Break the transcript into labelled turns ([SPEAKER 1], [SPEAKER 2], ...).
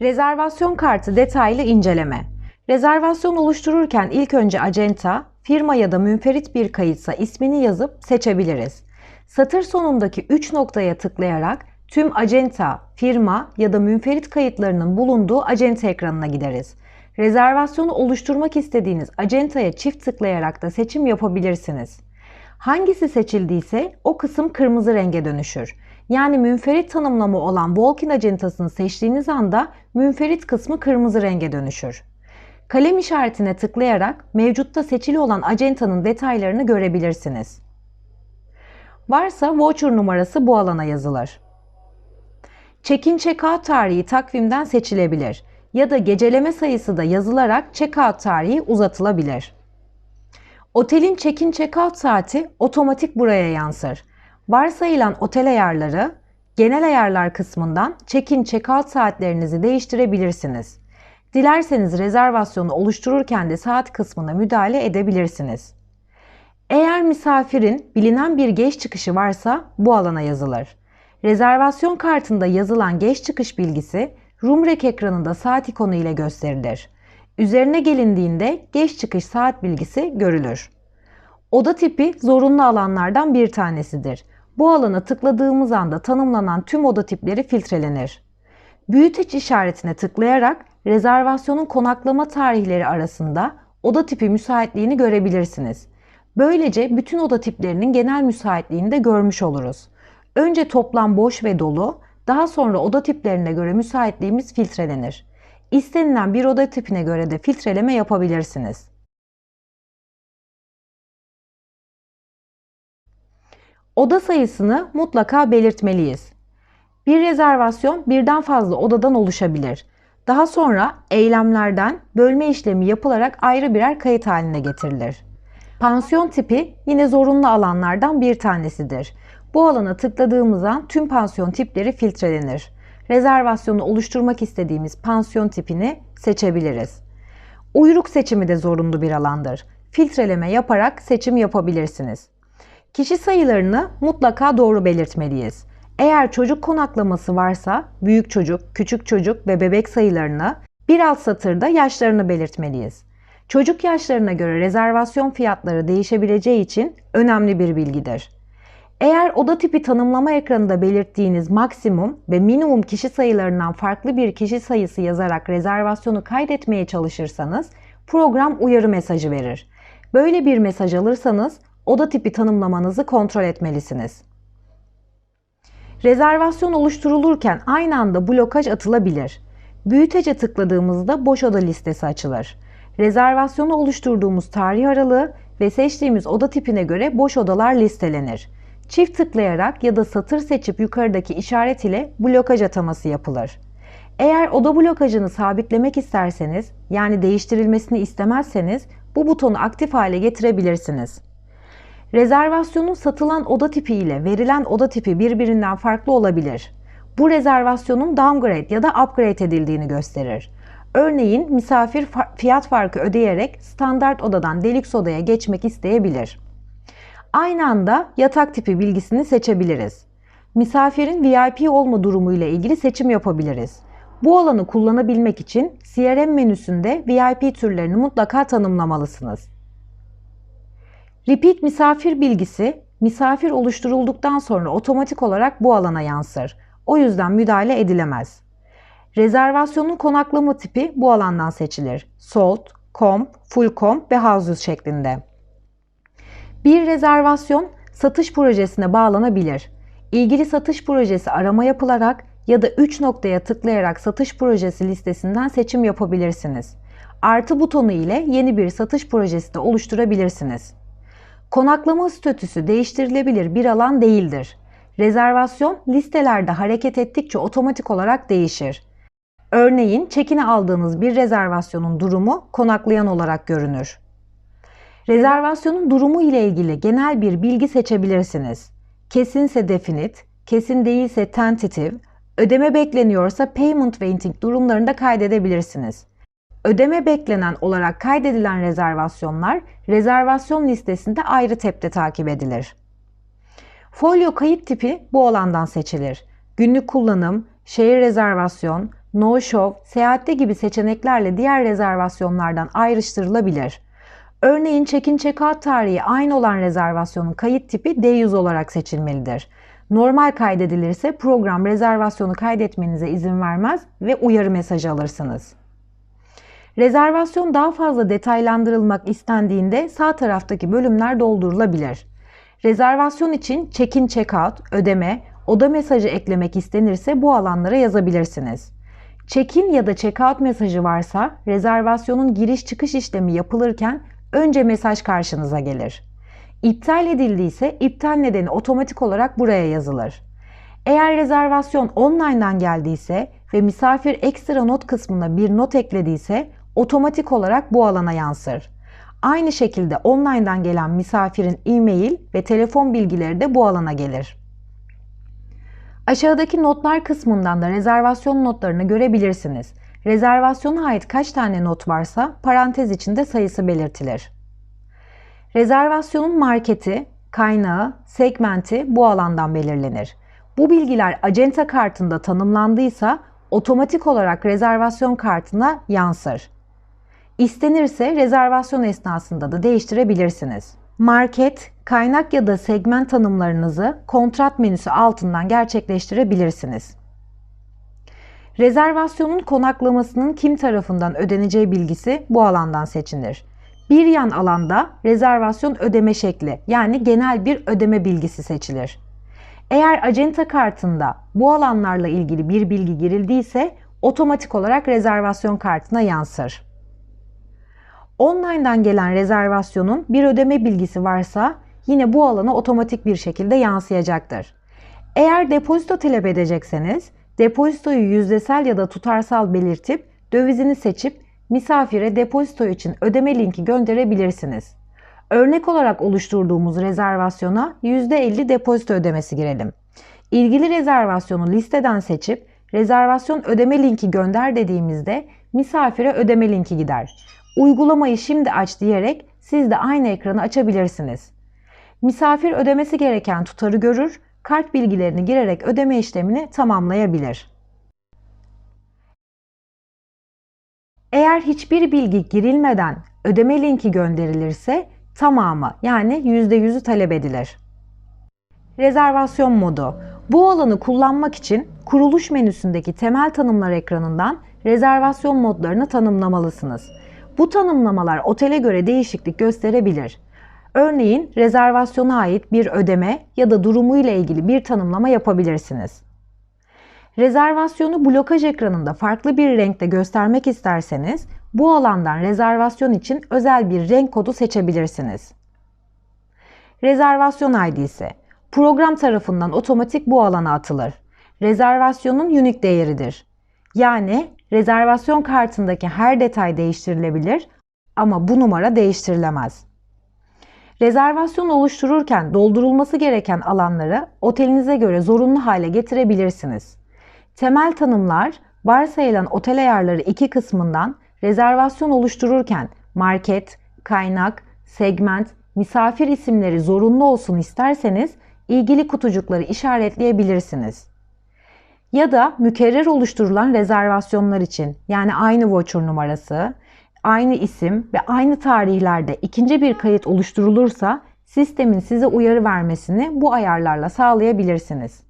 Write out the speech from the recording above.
[SPEAKER 1] Rezervasyon kartı detaylı inceleme. Rezervasyon oluştururken ilk önce acenta, firma ya da münferit bir kayıtsa ismini yazıp seçebiliriz. Satır sonundaki 3 noktaya tıklayarak tüm acenta, firma ya da münferit kayıtlarının bulunduğu acenta ekranına gideriz. Rezervasyonu oluşturmak istediğiniz acentaya çift tıklayarak da seçim yapabilirsiniz. Hangisi seçildiyse o kısım kırmızı renge dönüşür. Yani münferit tanımlama olan Walk-in acentasını seçtiğiniz anda münferit kısmı kırmızı renge dönüşür. Kalem işaretine tıklayarak mevcutta seçili olan acentanın detaylarını görebilirsiniz. Varsa voucher numarası bu alana yazılır. Check-in check-out tarihi takvimden seçilebilir ya da geceleme sayısı da yazılarak check-out tarihi uzatılabilir. Otelin check-in check-out saati otomatik buraya yansır. Varsayılan otel ayarları, genel ayarlar kısmından check-in check-out saatlerinizi değiştirebilirsiniz. Dilerseniz rezervasyonu oluştururken de saat kısmına müdahale edebilirsiniz. Eğer misafirin bilinen bir geç çıkışı varsa bu alana yazılır. Rezervasyon kartında yazılan geç çıkış bilgisi Roomrek ekranında saat ikonu ile gösterilir. Üzerine gelindiğinde geç çıkış saat bilgisi görülür. Oda tipi zorunlu alanlardan bir tanesidir. Bu alana tıkladığımız anda tanımlanan tüm oda tipleri filtrelenir. Büyüteç işaretine tıklayarak rezervasyonun konaklama tarihleri arasında oda tipi müsaitliğini görebilirsiniz. Böylece bütün oda tiplerinin genel müsaitliğini de görmüş oluruz. Önce toplam boş ve dolu, daha sonra oda tiplerine göre müsaitliğimiz filtrelenir. İstenilen bir oda tipine göre de filtreleme yapabilirsiniz. Oda sayısını mutlaka belirtmeliyiz. Bir rezervasyon birden fazla odadan oluşabilir. Daha sonra eylemlerden bölme işlemi yapılarak ayrı birer kayıt haline getirilir. Pansiyon tipi yine zorunlu alanlardan bir tanesidir. Bu alana tıkladığımız an tüm pansiyon tipleri filtrelenir. Rezervasyonu oluşturmak istediğimiz pansiyon tipini seçebiliriz. Uyruk seçimi de zorunlu bir alandır. Filtreleme yaparak seçim yapabilirsiniz. Kişi sayılarını mutlaka doğru belirtmeliyiz. Eğer çocuk konaklaması varsa büyük çocuk, küçük çocuk ve bebek sayılarını, bir alt satırda yaşlarını belirtmeliyiz. Çocuk yaşlarına göre rezervasyon fiyatları değişebileceği için önemli bir bilgidir. Eğer oda tipi tanımlama ekranında belirttiğiniz maksimum ve minimum kişi sayılarından farklı bir kişi sayısı yazarak rezervasyonu kaydetmeye çalışırsanız program uyarı mesajı verir. Böyle bir mesaj alırsanız oda tipi tanımlamanızı kontrol etmelisiniz. Rezervasyon oluşturulurken aynı anda blokaj atılabilir. Büyütece tıkladığımızda boş oda listesi açılır. Rezervasyonu oluşturduğumuz tarih aralığı ve seçtiğimiz oda tipine göre boş odalar listelenir. Çift tıklayarak ya da satır seçip yukarıdaki işaret ile blokaj ataması yapılır. Eğer oda blokajını sabitlemek isterseniz yani değiştirilmesini istemezseniz bu butonu aktif hale getirebilirsiniz. Rezervasyonun satılan oda tipi ile verilen oda tipi birbirinden farklı olabilir. Bu rezervasyonun downgrade ya da upgrade edildiğini gösterir. Örneğin misafir fiyat farkı ödeyerek standart odadan deluxe odaya geçmek isteyebilir. Aynı anda yatak tipi bilgisini seçebiliriz. Misafirin VIP olma durumu ile ilgili seçim yapabiliriz. Bu alanı kullanabilmek için CRM menüsünde VIP türlerini mutlaka tanımlamalısınız. Repeat misafir bilgisi misafir oluşturulduktan sonra otomatik olarak bu alana yansır. O yüzden müdahale edilemez. Rezervasyonun konaklama tipi bu alandan seçilir. Sold, comp, full comp ve house use şeklinde. Bir rezervasyon satış projesine bağlanabilir. İlgili satış projesi arama yapılarak ya da 3 noktaya tıklayarak satış projesi listesinden seçim yapabilirsiniz. Artı butonu ile yeni bir satış projesi de oluşturabilirsiniz. Konaklama statüsü değiştirilebilir bir alan değildir. Rezervasyon listelerde hareket ettikçe otomatik olarak değişir. Örneğin çekini aldığınız bir rezervasyonun durumu konaklayan olarak görünür. Rezervasyonun durumu ile ilgili genel bir bilgi seçebilirsiniz. Kesinse definite, kesin değilse tentative, ödeme bekleniyorsa payment waiting durumlarında kaydedebilirsiniz. Ödeme beklenen olarak kaydedilen rezervasyonlar rezervasyon listesinde ayrı tepte takip edilir. Folyo kayıt tipi bu alandan seçilir. Günlük kullanım, şehir rezervasyon, no show, seyahatte gibi seçeneklerle diğer rezervasyonlardan ayrıştırılabilir. Örneğin check-in check-out tarihi aynı olan rezervasyonun kayıt tipi D100 olarak seçilmelidir. Normal kaydedilirse program rezervasyonu kaydetmenize izin vermez ve uyarı mesajı alırsınız. Rezervasyon daha fazla detaylandırılmak istendiğinde sağ taraftaki bölümler doldurulabilir. Rezervasyon için check-in check-out, ödeme, oda mesajı eklemek istenirse bu alanlara yazabilirsiniz. Check-in ya da check-out mesajı varsa rezervasyonun giriş çıkış işlemi yapılırken önce mesaj karşınıza gelir. İptal edildiyse iptal nedeni otomatik olarak buraya yazılır. Eğer rezervasyon online'dan geldiyse ve misafir ekstra not kısmına bir not eklediyse otomatik olarak bu alana yansır. Aynı şekilde online'dan gelen misafirin e-mail ve telefon bilgileri de bu alana gelir. Aşağıdaki notlar kısmından da rezervasyon notlarını görebilirsiniz. Rezervasyona ait kaç tane not varsa parantez içinde sayısı belirtilir. Rezervasyonun marketi, kaynağı, segmenti bu alandan belirlenir. Bu bilgiler acenta kartında tanımlandıysa otomatik olarak rezervasyon kartına yansır. İstenirse rezervasyon esnasında da değiştirebilirsiniz. Market, kaynak ya da segment tanımlarınızı kontrat menüsü altından gerçekleştirebilirsiniz. Rezervasyonun konaklamasının kim tarafından ödeneceği bilgisi bu alandan seçilir. Bir yan alanda rezervasyon ödeme şekli yani genel bir ödeme bilgisi seçilir. Eğer acenta kartında bu alanlarla ilgili bir bilgi girildiyse otomatik olarak rezervasyon kartına yansır. Online'dan gelen rezervasyonun bir ödeme bilgisi varsa yine bu alana otomatik bir şekilde yansıyacaktır. Eğer depozito talep edecekseniz depozitoyu yüzdesel ya da tutarsal belirtip dövizini seçip misafire depozito için ödeme linki gönderebilirsiniz. Örnek olarak oluşturduğumuz rezervasyona %50 depozito ödemesi girelim. İlgili rezervasyonu listeden seçip rezervasyon ödeme linki gönder dediğimizde misafire ödeme linki gider. Uygulamayı şimdi aç diyerek siz de aynı ekranı açabilirsiniz. Misafir ödemesi gereken tutarı görür, kart bilgilerini girerek ödeme işlemini tamamlayabilir. Eğer hiçbir bilgi girilmeden ödeme linki gönderilirse tamamı yani %100'ü talep edilir. Rezervasyon modu. Bu alanı kullanmak için kuruluş menüsündeki temel tanımlar ekranından rezervasyon modlarını tanımlamalısınız. Bu tanımlamalar otele göre değişiklik gösterebilir. Örneğin rezervasyona ait bir ödeme ya da durumu ile ilgili bir tanımlama yapabilirsiniz. Rezervasyonu blokaj ekranında farklı bir renkte göstermek isterseniz bu alandan rezervasyon için özel bir renk kodu seçebilirsiniz. Rezervasyon ID'si program tarafından otomatik bu alana atılır. Rezervasyonun unique değeridir. Yani rezervasyon kartındaki her detay değiştirilebilir ama bu numara değiştirilemez. Rezervasyon oluştururken doldurulması gereken alanları otelinize göre zorunlu hale getirebilirsiniz. Temel tanımlar varsayılan otel ayarları iki kısmından rezervasyon oluştururken market, kaynak, segment, misafir isimleri zorunlu olsun isterseniz ilgili kutucukları işaretleyebilirsiniz. Ya da mükerrer oluşturulan rezervasyonlar için yani aynı voucher numarası, aynı isim ve aynı tarihlerde ikinci bir kayıt oluşturulursa sistemin size uyarı vermesini bu ayarlarla sağlayabilirsiniz.